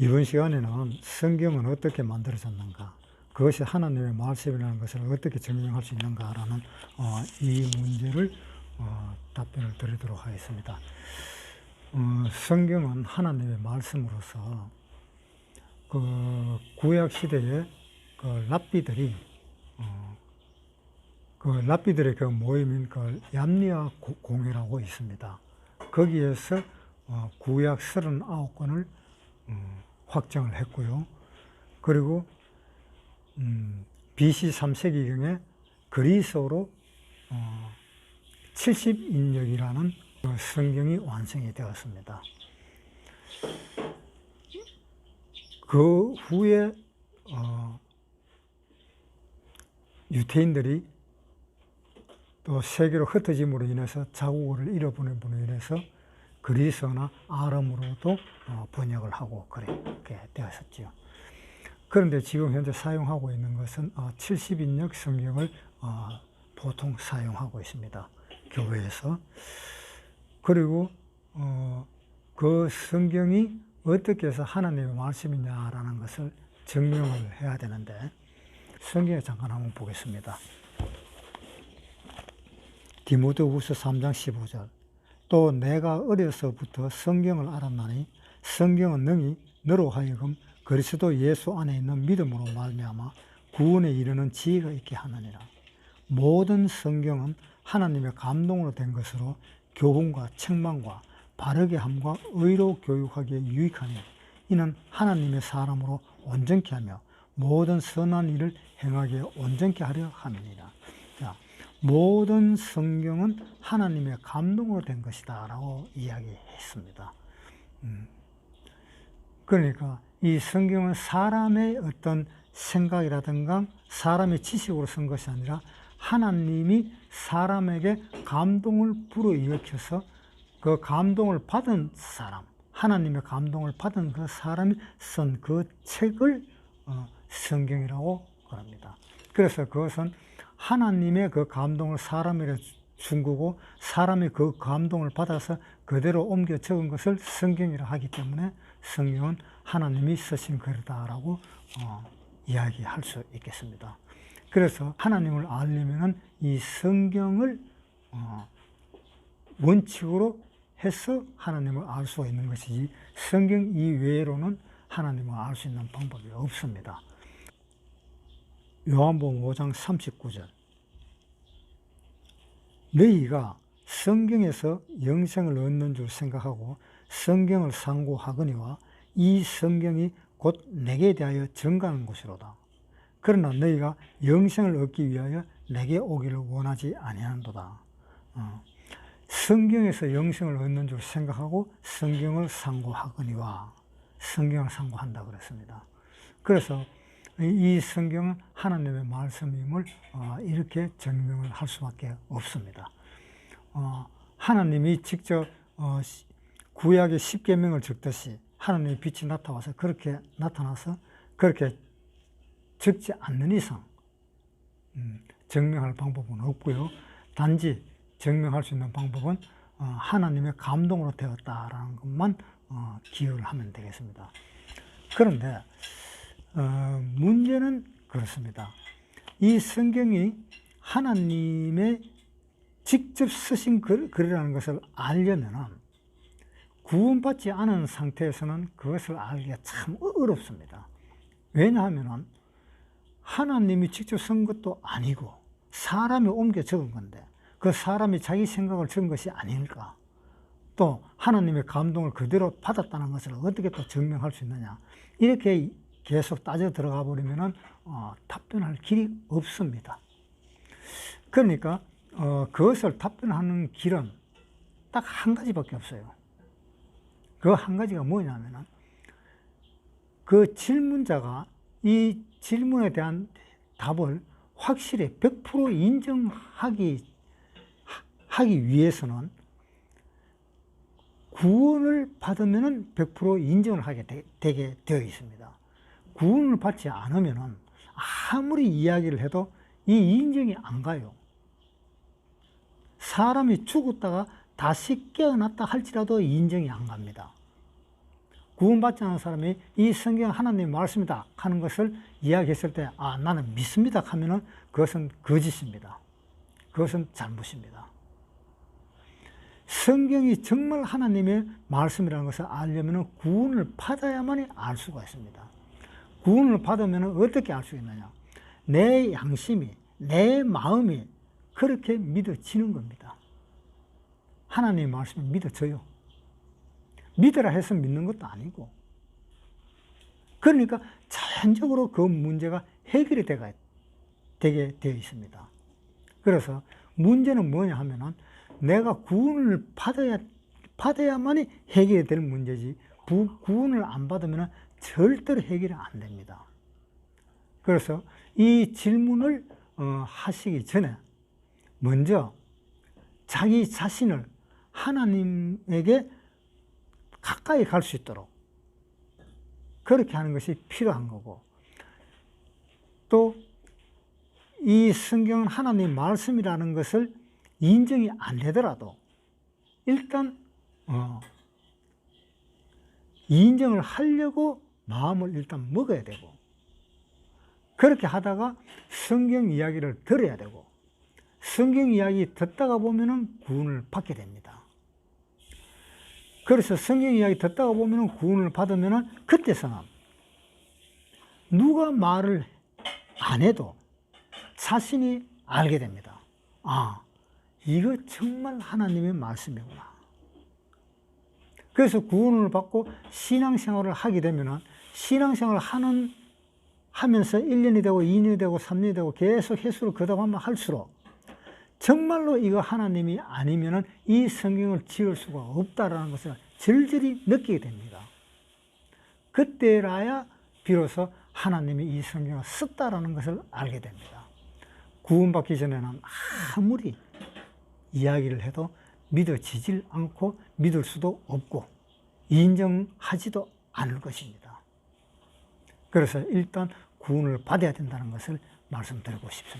이번 시간에는 성경은 어떻게 만들어졌는가, 그것이 하나님의 말씀이라는 것을 어떻게 증명할 수 있는가라는 어, 이 문제를 어, 답변을 드리도록 하겠습니다. 어, 성경은 하나님의 말씀으로서 그 구약 시대에 그 랍비들이 어, 그 랍비들의 그 모임인 그 얌리아 고- 공회라고 있습니다. 거기에서 어, 구약 39권을 음, 확정을 했고요. 그리고 음, BC 3세기경에 그리스어로 어, 70인역이라는 그 성경이 완성이 되었습니다. 그 후에 어, 유태인들이 또 세계로 흩어짐으로 인해서 자국어를 잃어버린 분으로 인해서 그리스어나 아람으로도 어, 번역을 하고 그렇게 되었었지요. 그런데 지금 현재 사용하고 있는 것은 70인역 성경을 어, 보통 사용하고 있습니다. 교회에서. 그리고 어, 그 성경이 어떻게 해서 하나님의 말씀이냐라는 것을 증명을 해야 되는데 성경에 잠깐 한번 보겠습니다. 디모데후서 3장 15절 또 내가 어려서부터 성경을 알았나니 성경은 능히 너로 하여금 그리스도 예수 안에 있는 믿음으로 말미암아 구원에 이르는 지혜가 있게 하느니라. 모든 성경은 하나님의 감동으로 된 것으로 교훈과 책망과 바르게 함과 의로 교육하기에 유익하니 이는 하나님의 사람으로 온전케 하며 모든 선한 일을 행하기에 온전케 하려 함이니라. 자, 모든 성경은 하나님의 감동으로 된 것이다 라고 이야기했습니다. 음. 그러니까 이 성경은 사람의 어떤 생각이라든가 사람의 지식으로 쓴 것이 아니라 하나님이 사람에게 감동을 불어일으켜서 그 감동을 받은 사람, 하나님의 감동을 받은 그 사람이 쓴 그 책을 어, 성경이라고 그럽니다. 그래서 그것은 하나님의 그 감동을 사람에게 준 거고 사람이 그 감동을 받아서 그대로 옮겨 적은 것을 성경이라 하기 때문에 성경은 하나님이 쓰신 글이다라고 어, 이야기할 수 있겠습니다. 그래서 하나님을 알려면은 이 성경을 어, 원칙으로 해서 하나님을 알 수가 있는 것이지 성경 이외로는 하나님을 알 수 있는 방법이 없습니다. 요한복음 5장 39절 너희가 성경에서 영생을 얻는 줄 생각하고 성경을 상고하거니와 이 성경이 곧 내게 대하여 증가하는 것이로다. 그러나 너희가 영생을 얻기 위하여 내게 오기를 원하지 아니하는도다. 어. 성경에서 영생을 얻는 줄 생각하고 성경을 상고하거니와 성경을 상고한다 그랬습니다. 그래서 이 성경은 하나님의 말씀임을 어, 이렇게 증명을 할 수밖에 없습니다. 어, 하나님이 직접 어, 구약의 십계명을 적듯이 하나님의 빛이 나타와서 그렇게 나타나서 그렇게 적지 않는 이상 음, 증명할 방법은 없고요. 단지 증명할 수 있는 방법은 어, 하나님의 감동으로 되었다라는 것만 어, 기억을 하면 되겠습니다. 그런데 어, 문제는 그렇습니다. 이 성경이 하나님의 직접 쓰신 글, 글이라는 것을 알려면은 구원받지 않은 상태에서는 그것을 알기가 참 어렵습니다. 왜냐하면은 하나님이 직접 쓴 것도 아니고 사람이 옮겨 적은 건데 그 사람이 자기 생각을 적은 것이 아닐까? 또 하나님의 감동을 그대로 받았다는 것을 어떻게 또 증명할 수 있느냐? 이렇게 계속 따져 들어가 버리면은 어, 답변할 길이 없습니다. 그러니까 어, 그것을 답변하는 길은 딱 한 가지밖에 없어요. 그 한 가지가 뭐냐면은 그 질문자가 이 질문에 대한 답을 확실히 100% 인정하기 하기 위해서는 구원을 받으면은 100% 인정을 하게 되, 게 되어 있습니다. 구원을 받지 않으면은 아무리 이야기를 해도 이 인정이 안 가요. 사람이 죽었다가 다시 깨어났다 할지라도 인정이 안 갑니다. 구원받지 않은 사람이 이 성경 하나님의 말씀이다 하는 것을 이야기했을 때, 아, 나는 믿습니다 하면은 그것은 거짓입니다. 그것은 잘못입니다. 성경이 정말 하나님의 말씀이라는 것을 알려면 구원을 받아야만이 알 수가 있습니다. 구원을 받으면 어떻게 알 수 있느냐? 내 양심이, 내 마음이 그렇게 믿어지는 겁니다. 하나님의 말씀이 믿어져요. 믿으라 해서 믿는 것도 아니고. 그러니까 자연적으로 그 문제가 해결이 되게 되어 있습니다. 그래서 문제는 뭐냐 하면은 내가 구원을 받아야, 받아야만이 해결이 될 문제지, 부, 구원을 안 받으면 절대로 해결이 안 됩니다. 그래서 이 질문을 어, 하시기 전에 먼저 자기 자신을 하나님에게 가까이 갈 수 있도록 그렇게 하는 것이 필요한 거고 또 이 성경은 하나님 말씀이라는 것을 인정이 안 되더라도 일단 어, 인정을 하려고 마음을 일단 먹어야 되고 그렇게 하다가 성경 이야기를 들어야 되고 성경 이야기 듣다가 보면은 구원을 받게 됩니다. 그래서 성경 이야기 듣다가 보면은 구원을 받으면은 그때서는 누가 말을 안 해도 자신이 알게 됩니다. 아, 이거 정말 하나님의 말씀이구나. 그래서 구원을 받고 신앙생활을 하게 되면은 신앙생활을 하는 하면서 1년이 되고 2년이 되고 3년이 되고 계속 횟수를 걷어가면 할수록 정말로 이거 하나님이 아니면은 이 성경을 지을 수가 없다라는 것을 절절히 느끼게 됩니다. 그때라야 비로소 하나님이 이 성경을 썼다라는 것을 알게 됩니다. 구원받기 전에는 아무리 이야기를 해도 믿어지질 않고 믿을 수도 없고 인정하지도 않을 것입니다. 그래서 일단 구원을 받아야 된다는 것을 말씀드리고 싶습니다.